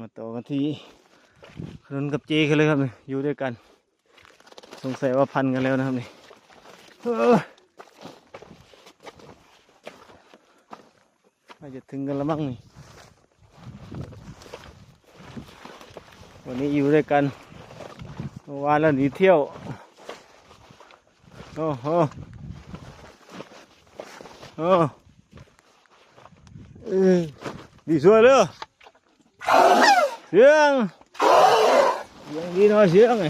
มาต่อกันที่ขนุนกับเจกันเลยครับนี่อยู่ด้วยกัน สงสัยว่าพันกันแล้วนะครับนี่อาจจะถึงกันแล้วมั้งนี่วันนี้อยู่ด้วยกันเมื่อวานแล้วหนีเที่ยวโอ้โหโอ้เออดีสวยเลย เสียงเสียงดีน่อยเสียงไง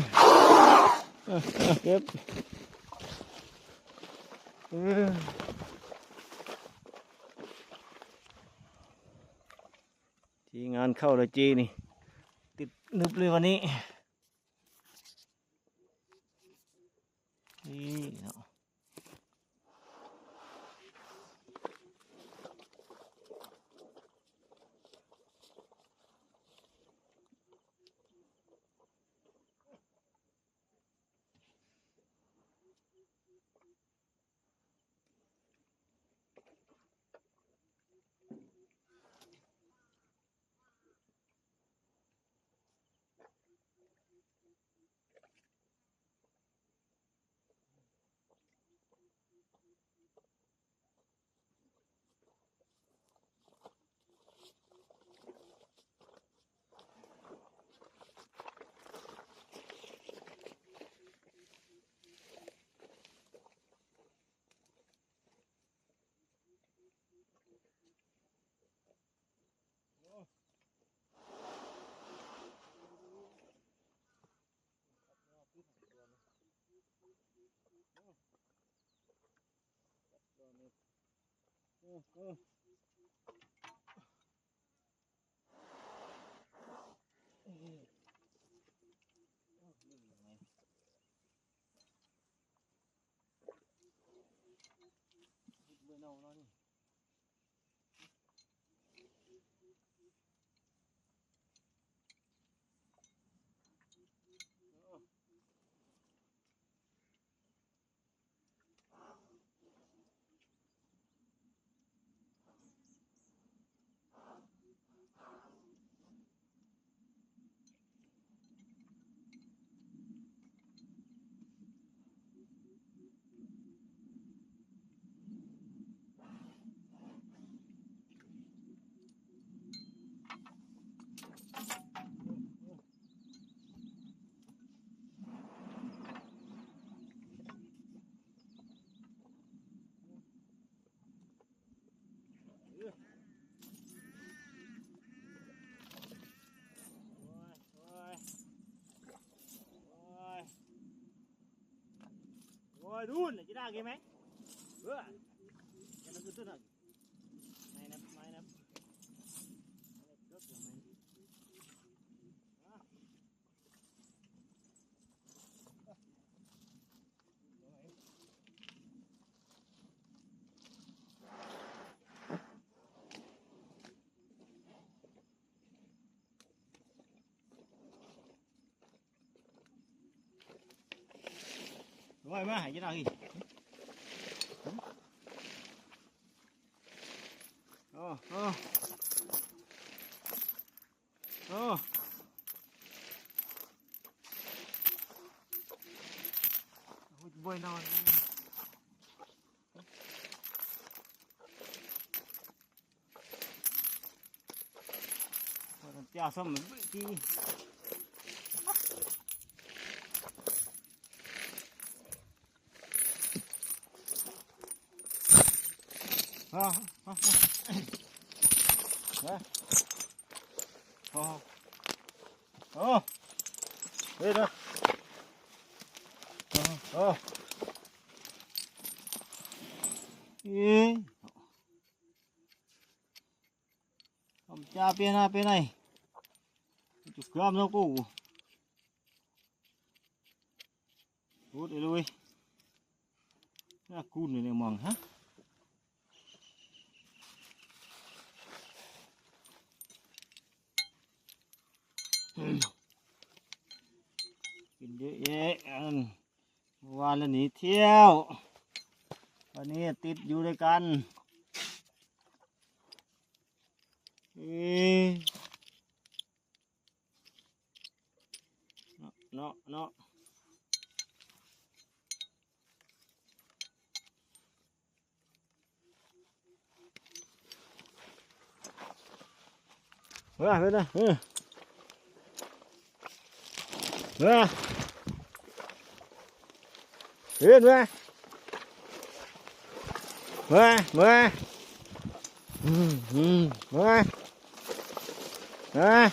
เก็บเออทีงานเข้าแล้วจีนี่ ติดนึบเลยวันนี้นี่เนาะ เออเออเบื่อเน่าแล้วนี่ โอ้ยโอ้ยโอ้ย โอ้ยดูนจะได้กี่ไหมเออจะนั่งขึ้นหน่อยไม่นับไม่นับไม่นับเกือบไม่อะ โอ้ยมาหายจะได้กี่โอ้โอ้โอ้โอ้ยบ่อยนอน เจ้าส้มทีอ่าอ่าอ่าโอ้โอ้เฮ้ยนะโอ้โอ้เอ๊ะทำจ้าเป็นอะไรเป็นอะไร chục gram đâu cô hút đi lui là cun này này mòn hả กินเยอะแยะวันละหนีเที่ยว วันนี้ติดอยู่ด้วยกันเนาะเนาะเฮ้ยเฮ้ยเฮ้ย ra. Yên ra. Ừ, ừ, ra, ra Ra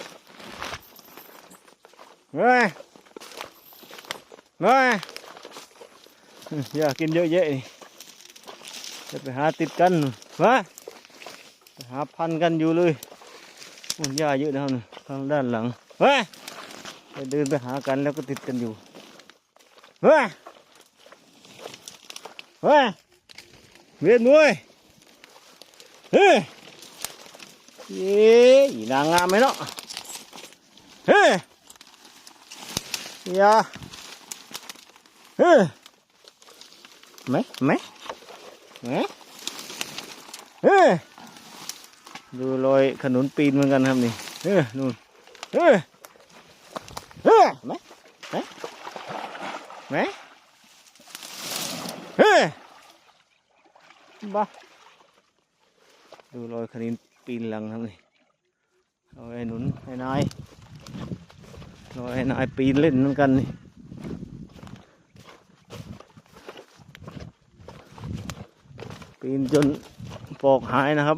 Ra. Ra Ra Giờ kim dễ dễ đi Chắc phải hát tít cân. Ra Há phân cân vô lươi Giờ dự đâu nè Không đàn lặng. Ra เดินไปหากันแล้วก็ติดกันอยู่ เฮ้ย เฮ้ย เวียนมวยเฮ้ยเย้อีนางงามไหมเนาะ เฮ้ยยาเฮ้ยไหมไหมไหมเฮ้ยดูรอยขนุนปีนเหมือนกันครับนี่เฮ้ยนู่นเฮ้ย ฮ้ยไหมไหมไหมเฮ้ยบ้าดูรอยขนุนปีนหลังครับนี่เอาไอ้หนุนไอ้นายรอยนายปีนเล่นเหมือนกันนี่ปีนจนปอกหายนะครับ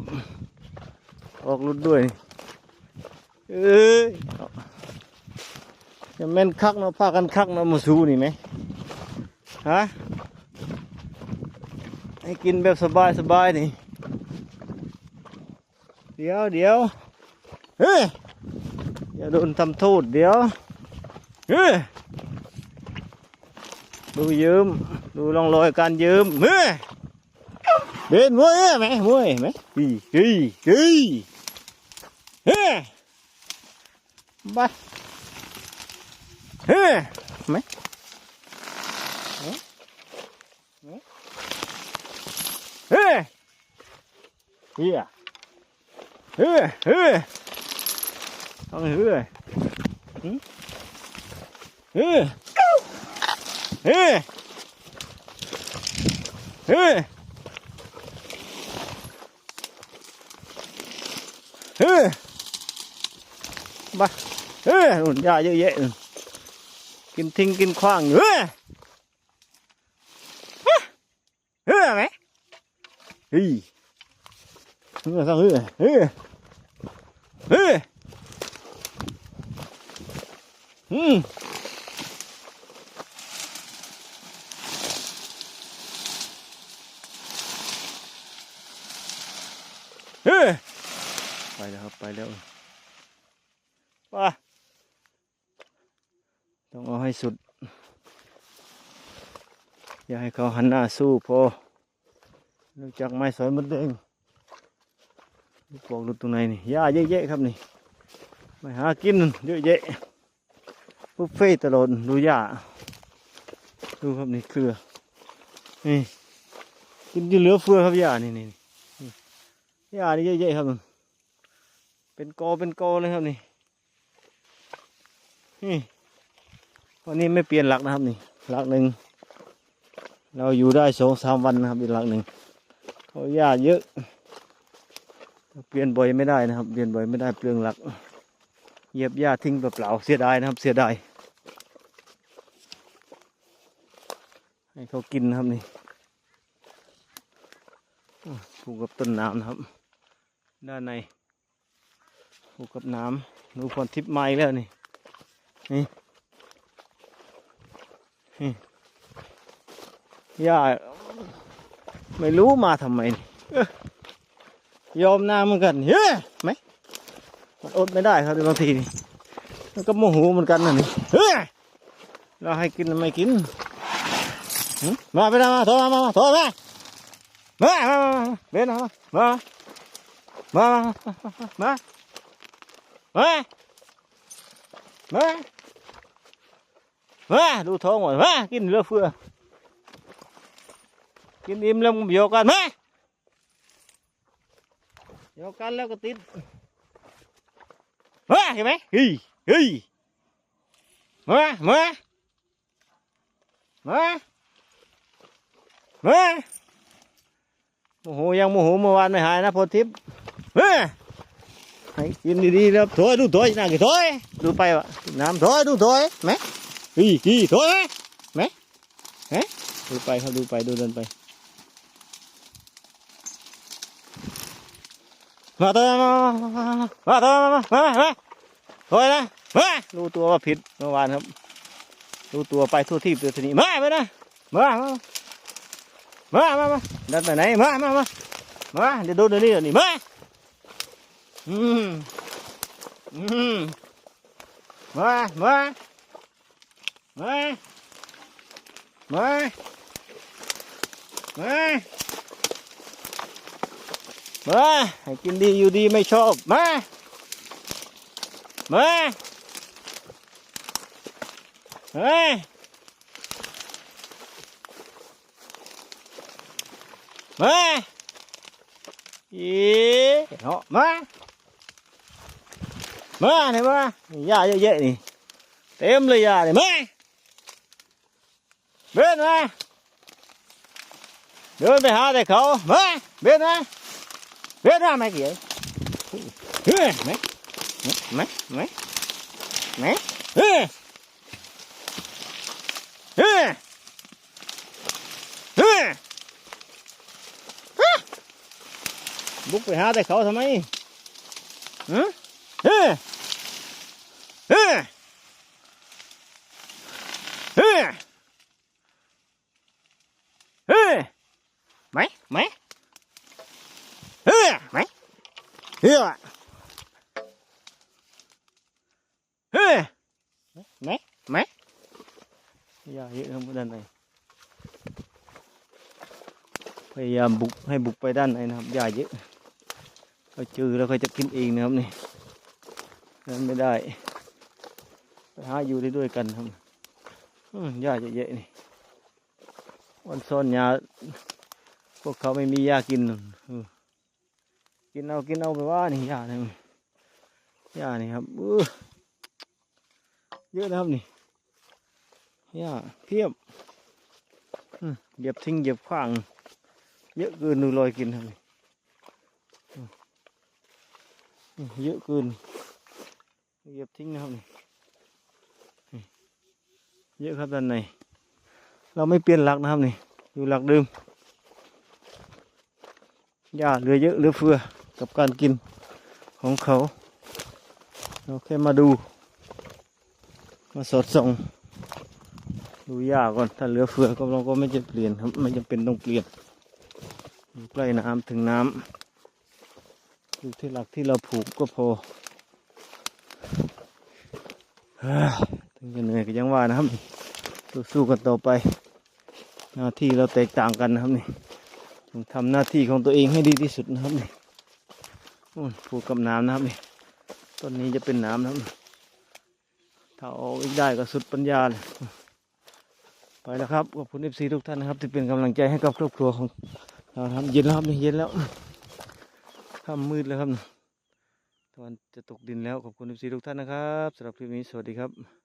ปอกรุดด้วยเอ้ย จะแม่นคักเนาะพากันคักเนาะมาสู้นี่ไหมฮะให้กินแบบสบายสบายนี่ เดี๋ยวเดี๋ยวเฮ้ยอย่าโดนทำโทษเดี๋ยวเฮ้ยดูยืมดูร่องรอยการยืมเฮ้ยเดินมวยไหมมวยไหมฮีฮีฮีเฮ้ยไป Hê! Mấy. Hê! Yeah. Hê! Hê! Con hứa rồi. Ừ? Hê! Hê! Hê! Hê! Ba. Hê, ổn ra như vậy. Ừ. กินทิ้งกินขว้างเออเฮ้ยไหมเฮ้ยเออเออเฮ้ยเฮ้ยอืมเฮ้ไปแล้วครับ ไปแล้วไป ต้องเอาให้สุด อย่าให้เขาหันหน้าสู้พอรู้จักไม้สอยมดแดงลูกบอกดูตรงไหนนี่หญ้าเยอะๆครับนี่ไปหากินเยอะแยะบุฟเฟ่ตลอดดูหญ้าดูครับนี่เครือนี่กินจนเหลือเฟือครับหญ้านี่นี่นี่หญ้านี่เยอะๆครับเป็นกอเป็นกอเลยครับนี่นี่ วันนี้ไม่เปลี่ยนหลักนะครับนี่หลักหนึ่งเราอยู่ได้สองสามวันนะครับอีกหลักหนึ่งเพราหญ้าเยอะ เปลี่ยนบ่อยไม่ได้นะครับ เปลี่ยนบ่อยไม่ได้เปลืองหลักเหยียบหญ้าทิ้งเปล่าเสียดายนะครับ เสียดายให้เขากินนะครับนี่โอ้ผูกกับต้นน้ำนะครับ ด้านในผูกกับน้ำดูพรทิพย์ไม้แล้วนี่นี่ หญ้าไม่รู้มาทำไมยอมน้ำเหมือนกันเฮ้ยไหมมันอดไม่ได้ครับบางทีนี่มันก็โมโหเหมือนกันนะนี่เฮ้ยเราให้กินไม่กินมาไปนะมาโทรมามาโทรมามามามามาเบนมามามามามามามา มาดูท้องหมดมากินเรือเฟือกินอิ่มแล้วมันเบียกันมาเบียกันแล้วก็ติดเฮ้ยเห็นไหมเฮ้ยเฮ้ยมามามามาโมโหยังโมโหเมื่อวานไม่หายนะพอทิพย์มาให้กินดีๆแล้วถอยดูถอยน่ากี่ถอยดูไปวะน้ำถอยดูถอยไหม อีกี่ถอยไหมไหมดูไปครับดูไปดูเดินไป มาเติมมามาเติมมามามาถอยนะมารู้ตัวว่าผิดเมื่อวานครับรู้ตัวไปทั่วที่ตัวทีนี้มาไปนะมามามามามาเดินไปไหนมามามามาเดี๋ยวดูเดี๋ยวนี้เดี๋ยวนี้มาอืมอืมมามา มามามามาให้กินดีอยู่ดีไม่ชอบมามาเฮ้ยมาอี เหาะมามาเนี่ยมาหมเลยหญ้าเนี่ยมาเบ็นมาเดินไปหาแต่เขามาเบ็นมาเบนมาไม่เกี่ยวเฮ้ยไม่ไม่ไม่ไม่เฮ้ยเฮ้ยเฮ้ยบุกไปหาแต่เขาทำไมฮะเฮ้เฮ้เฮ้เฮ้ไหมไหมเฮ้ไหมเฮ้เฮ้ไหมไหม ย่าเยอะครับด้านในพยายามบุกให้บุกไปด้านในนะครับย่าเยอะเขาเจอแล้วเขาจะกินเองนะครับนี่นั้นไม่ได้ไปหาอยู่ได้ด้วยกันครับหญ้าเยอะๆนี่วันซ่อนยาพวกเขาไม่มีหญ้ากินกินเอากินเอาไปว่านี่หญ้านี่หญ้านี่ครับเยอะนะครับนี่ หญ้าเพียบเหยียบทิ้งเหยียบขว้าง เยอะเกินดูลอยกินครับนี่อืมเยอะเกินเหยียบทิ้งนะครับนี่เยอะครับด้านในเราไม่เปลี่ยนหลักนะครับนี่อยู่หลักเดิมหญ้าเหลือเยอะเหลือเฟือกับการกินของเขาเราแค่มาดู มาสอดส่อง ดูหญ้าก่อน ถ้าเหลือเฟือก็เราก็ไม่จะเปลี่ยนครับ ไม่จำเป็นต้องเปลี่ยนดูใกล้น้ำถึงน้ำอยู่ที่หลักที่เราผูกก็พอถึงจะเหนื่อยก็ยังว่านะครับสู้ๆกันต่อไป หน้าที่เราแตกต่างกันนะครับนี่ต้องทำหน้าที่ของตัวเองให้ดีที่สุดนะครับนี่ผูกกับน้ำนะครับนี่ต้นนี้จะเป็นน้ำนะครับถ้าออกอีกได้ก็สุดปัญญาเลย ไปแล้วครับขอบคุณเอฟซีทุกท่านนะครับ ที่เป็นกำลังใจให้กับครอบครัวของเราครับเย็นแล้วครับนี่เย็นแล้วค่ำมืดแล้วครับตะวันจะตกดินแล้วขอบคุณทุกท่านนะครับสำหรับคลิปนี้สวัสดีครับ